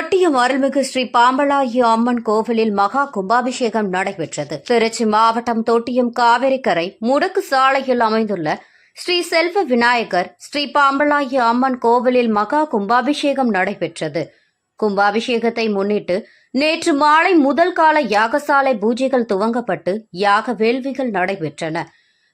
தொட்டியம் அருள்மிகு ஸ்ரீ பாம்பலாயி அம்மன் கோவிலில் மகா கும்பாபிஷேகம் நடைபெற்றது. திருச்சி மாவட்டம் தொட்டியம் காவிரிக்கரை முடக்கு சாலையில் அமைந்துள்ள ஸ்ரீ செல்வ விநாயகர் ஸ்ரீ பாம்பலாயி அம்மன் கோவிலில் மகா கும்பாபிஷேகம் நடைபெற்றது. கும்பாபிஷேகத்தை முன்னிட்டு நேற்று மாலை முதல் கால யாகசாலை பூஜைகள் துவங்கப்பட்டு யாக வேள்விகள் நடைபெற்றன.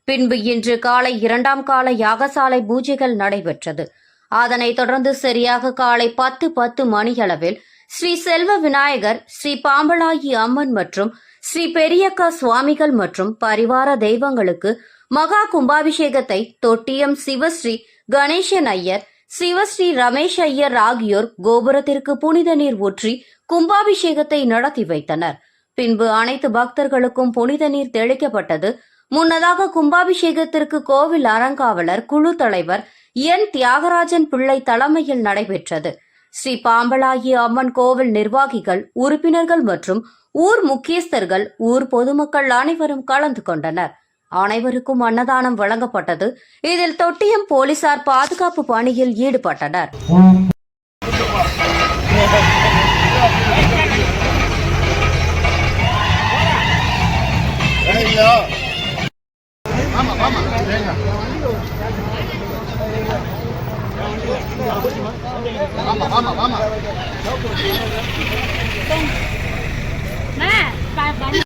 பின்பு இன்று காலை இரண்டாம் கால யாகசாலை பூஜைகள் நடைபெற்றது. அதனைத் தொடர்ந்து சரியாக காலை பத்து பத்து மணியளவில் ஸ்ரீ செல்வ விநாயகர் ஸ்ரீ பாம்பலாயி அம்மன் மற்றும் ஸ்ரீ பெரியக்கா சுவாமிகள் மற்றும் பரிவார தெய்வங்களுக்கு மகா கும்பாபிஷேகத்தை தொட்டியம் சிவஸ்ரீ கணேசன் ஐயர் சிவஸ்ரீ ரமேஷ் ஐயர் ஆகியோர் கோபுரத்திற்கு புனித நீர் ஊற்றி கும்பாபிஷேகத்தை நடத்தி வைத்தனர். பின்பு அனைத்து பக்தர்களுக்கும் புனித நீர் தெளிக்கப்பட்டது. முன்னதாக கும்பாபிஷேகத்திற்கு கோவில் அறங்காவலர் குழு தலைவர் என் தியாகராஜன் பிள்ளை தலைமையில் நடைபெற்றது. ஸ்ரீ பாம்பலாயி அம்மன் கோவில் நிர்வாகிகள் உறுப்பினர்கள் மற்றும் ஊர் முக்கியஸ்தர்கள் ஊர் பொதுமக்கள் அனைவரும் கலந்து கொண்டனர். அனைவருக்கும் அன்னதானம் வழங்கப்பட்டது. இதில் தொட்டியம் போலீசார் பாதுகாப்பு பணியில் ஈடுபட்டனர். ஆமா ஆமா. ஆமா ஆமா ஆமா.